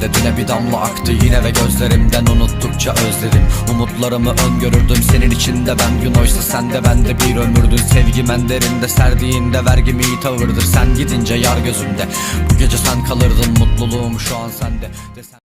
Yeryüzünde dile bir damla aktı Yine ve gözlerimden unuttukça özledim. Umutlarımı öngörürdüm senin içinde ben gün oysa sen de ben de bir ömürdün. Sevgim en derinde serdiğinde vergim iyi tavırdır. Sen gidince yar gözümde. Bu gece sen kalırdın mutluluğum şu an sende. Desen-